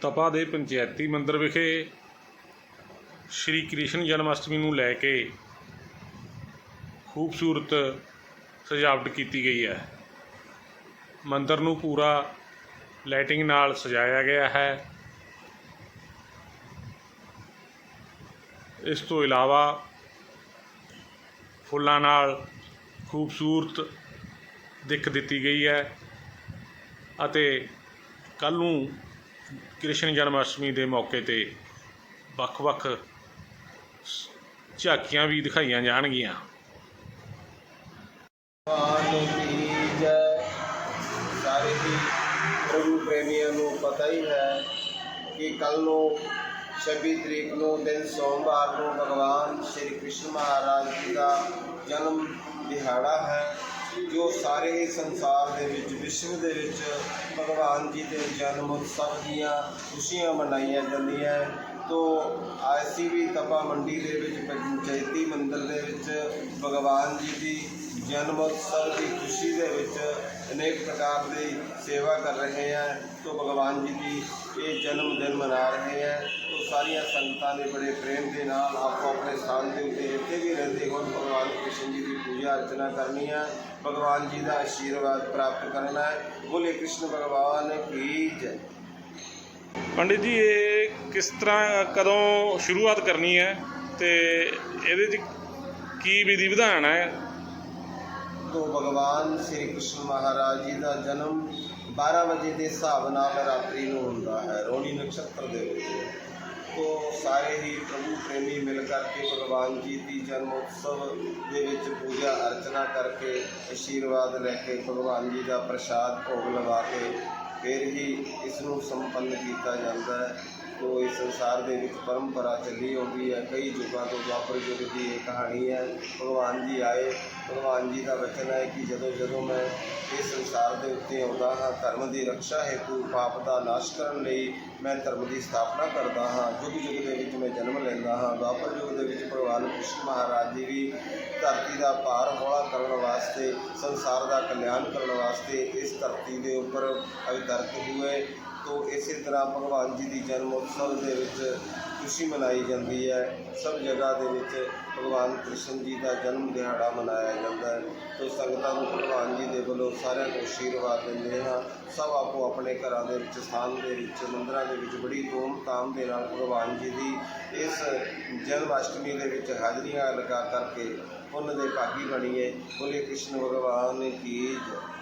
ਤਪਾ ਦੇ ਪੰਚਾਇਤੀ ਮੰਦਿਰ ਵਿਖੇ ਸ਼੍ਰੀ ਕ੍ਰਿਸ਼ਨ ਜਨਮ ਅਸ਼ਟਮੀ ਨੂੰ ਲੈ ਕੇ ਖੂਬਸੂਰਤ ਸਜਾਵਟ ਕੀਤੀ ਗਈ ਹੈ। ਮੰਦਿਰ ਨੂੰ ਪੂਰਾ ਲਾਈਟਿੰਗ ਨਾਲ ਸਜਾਇਆ ਗਿਆ ਹੈ। ਇਸ ਤੋਂ ਇਲਾਵਾ ਫੁੱਲਾਂ ਨਾਲ ਖੂਬਸੂਰਤ ਦਿੱਖ ਦਿੱਤੀ ਗਈ ਹੈ ਅਤੇ ਕੱਲ੍ਹ ਨੂੰ ਕ੍ਰਿਸ਼ਨ ਜਨਮ ਅਸ਼ਟਮੀ ਦੇ ਮੌਕੇ ਤੇ ਵੱਖ-ਵੱਖ ਝਾਕੀਆਂ ਵੀ ਦਿਖਾਈਆਂ ਜਾਣਗੀਆਂ। ਭਗਵਾਨ ਕੀ ਜੈ ਸਾਰੇ ਹੀ ਪ੍ਰਭੂ ਪ੍ਰੇਮੀਆਂ ਨੂੰ ਪਤਾ ਹੀ ਹੈ ਕਿ ਕੱਲ ਨੂੰ 26 ਤਰੀਕ ਨੂੰ ਦਿਨ ਸੋਮਵਾਰ ਨੂੰ ਭਗਵਾਨ ਸ਼੍ਰੀ ਕ੍ਰਿਸ਼ਨ ਮਹਾਰਾਜ ਜੀ ਦਾ ਜਨਮ ਦਿਹਾੜਾ ਹੈ। ਜੋ ਸਾਰੇ ਹੀ ਸੰਸਾਰ ਦੇ ਵਿੱਚ, ਵਿਸ਼ਵ ਦੇ ਵਿੱਚ ਭਗਵਾਨ ਜੀ ਦੇ ਜਨਮ ਉਤਸਵ ਦੀਆਂ ਖੁਸ਼ੀਆਂ ਮਨਾਈਆਂ ਜਾਂਦੀਆਂ ਤੋ ਅਸੀਂ ਵੀ ਤਪਾ ਮੰਡੀ ਦੇ ਵਿੱਚ, ਪੰਚਾਇਤੀ ਮੰਦਰ ਦੇ ਵਿੱਚ ਭਗਵਾਨ ਜੀ ਦੀ ਜਨਮ ਉਤਸਵ ਦੀ ਖੁਸ਼ੀ ਦੇ ਵਿੱਚ ਅਨੇਕ ਪ੍ਰਕਾਰ ਦੀ ਸੇਵਾ ਕਰ ਰਹੇ ਹਾਂ। ਤੋ ਭਗਵਾਨ ਜੀ ਦੀ ਇਹ ਜਨਮ ਦਿਨ ਮਨਾ ਰਹੇ ਹਾਂ। ਤੋ ਸਾਰੀਆਂ ਸੰਗਤਾਂ ਨੇ ਬੜੇ ਪ੍ਰੇਮ ਦੇ ਨਾਲ ਆਪੋ ਆਪਣੇ ਸਥਾਨ ਦੇ ਉੱਤੇ ਇੱਥੇ ਵੀ ਰਹਿੰਦੇ ਹੋਣ, ਭਗਵਾਨ ਕ੍ਰਿਸ਼ਨ ਜੀ ਪੂਜਾ ਅਰਚਨਾ ਕਰਨੀ ਹੈ। ਭਗਵਾਨ ਜੀ ਦਾ ਆਸ਼ੀਰਵਾਦ ਪ੍ਰਾਪਤ ਕਰਨਾ ਹੈ। ਬੋਲੇ ਕ੍ਰਿਸ਼ਨ ਭਗਵਾਨ ਕੀ ਜੈ। ਪੰਡਿਤ ਜੀ ਇਹ ਕਿਸ ਤਰ੍ਹਾਂ ਕਦੋਂ ਸ਼ੁਰੂਆਤ ਕਰਨੀ ਹੈ ਤੇ ਇਹਦੇ 'ਚ ਕੀ ਵਿਧੀ ਵਿਧਾਨ ਹੈ? ਤੋਂ ਭਗਵਾਨ ਸ੍ਰੀ ਕ੍ਰਿਸ਼ਨ ਮਹਾਰਾਜ ਜੀ ਦਾ ਜਨਮ 12 ਵਜੇ ਦੇ ਹਿਸਾਬ ਨਾਲ ਰਾਤਰੀ ਨੂੰ ਹੁੰਦਾ ਹੈ। ਰੋਣੀ ਨਕਸ਼ਤਰ ਦੇ ਵਿੱਚ। ਤੋਂ ਸਾਰੇ ਹੀ ਪ੍ਰਭੂ ਪ੍ਰੇਮੀ ਮਿਲ ਕਰਕੇ ਭਗਵਾਨ ਜੀ ਦੀ ਜਨਮ ਉਤਸਵ ਦੇ ਵਿੱਚ ਪੂਜਾ ਅਰਚਨਾ ਕਰਕੇ ਆਸ਼ੀਰਵਾਦ ਲੈ ਕੇ ਭਗਵਾਨ ਜੀ ਦਾ ਪ੍ਰਸ਼ਾਦ ਭੋਗ ਲਗਾ ਕੇ ਫਿਰ ਹੀ ਇਸ ਨੂੰ ਸੰਪੰਨ ਕੀਤਾ ਜਾਂਦਾ ਹੈ। ਤੋ ਇਸ ਸੰਸਾਰ ਦੇ ਵਿੱਚ ਪਰੰਪਰਾ ਚੱਲੀ ਆਉਂਦੀ ਹੈ, ਕਈ ਯੁੱਗਾਂ ਤੋਂ ਦੁਆਪਰ ਯੁੱਗ ਦੀ ਇਹ ਕਹਾਣੀ ਹੈ, ਭਗਵਾਨ ਜੀ ਆਏ। ਭਗਵਾਨ ਜੀ ਦਾ ਵਚਨ ਹੈ ਕਿ ਜਦੋਂ ਜਦੋਂ ਮੈਂ ਇਸ ਸੰਸਾਰ ਦੇ ਉੱਤੇ ਆਉਂਦਾ ਹਾਂ, ਧਰਮ ਦੀ ਰੱਖਿਆ ਹੇਤੂ, ਪਾਪ ਦਾ ਨਾਸ਼ ਕਰਨ ਲਈ ਮੈਂ ਧਰਮ ਦੀ ਸਥਾਪਨਾ ਕਰਦਾ ਹਾਂ। ਯੁੱਗ ਯੁੱਗ ਦੇ ਵਿੱਚ ਮੈਂ ਜਨਮ ਲੈਂਦਾ ਹਾਂ। ਦੁਆਪਰ ਯੁੱਗ ਦੇ ਵਿੱਚ ਭਗਵਾਨ ਕ੍ਰਿਸ਼ਨ ਮਹਾਰਾਜ ਜੀ ਵੀ ਧਰਤੀ ਦਾ ਭਾਰ ਹੌਲਾ ਕਰਨ ਵਾਸਤੇ, ਸੰਸਾਰ ਦਾ ਕਲਿਆਣ ਕਰਨ ਵਾਸਤੇ ਇਸ ਧਰਤੀ ਦੇ ਉੱਪਰ ਅਵਤਰਤ ਹੋਏ। ਇਸੇ ਤਰ੍ਹਾਂ ਭਗਵਾਨ ਜੀ ਦੀ ਜਨਮ ਉਤਸਵ ਦੇ ਵਿੱਚ ਖੁਸ਼ੀ ਮਨਾਈ ਜਾਂਦੀ ਹੈ। ਸਭ ਜਗ੍ਹਾ ਦੇ ਵਿੱਚ ਭਗਵਾਨ ਕ੍ਰਿਸ਼ਨ ਜੀ ਦਾ ਜਨਮ ਦਿਹਾੜਾ ਮਨਾਇਆ ਜਾਂਦਾ ਹੈ। ਤੋ ਸੰਗਤਾਂ ਨੂੰ ਭਗਵਾਨ ਜੀ ਦੇ ਵੱਲੋਂ ਸਾਰਿਆਂ ਨੂੰ ਆਸ਼ੀਰਵਾਦ ਦਿੰਦੇ ਹਾਂ। ਸਭ ਆਪੋ ਆਪਣੇ ਘਰਾਂ ਦੇ ਵਿੱਚ, ਸਥਾਨ ਦੇ ਵਿੱਚ, ਮੰਦਰਾਂ ਦੇ ਵਿੱਚ ਬੜੀ ਧੂਮ-ਧਾਮ ਦੇ ਨਾਲ ਭਗਵਾਨ ਜੀ ਦੀ ਇਸ ਜਨਮ ਅਸ਼ਟਮੀ ਦੇ ਵਿੱਚ ਹਾਜ਼ਰੀਆਂ ਲਗਾ ਕਰਕੇ ਉਹਨਾਂ ਦੇ ਭਾਗੀ ਬਣੀਏ। ਬੋਲੇ ਕ੍ਰਿਸ਼ਨ ਭਗਵਾਨ ਕੀ ਜੈ।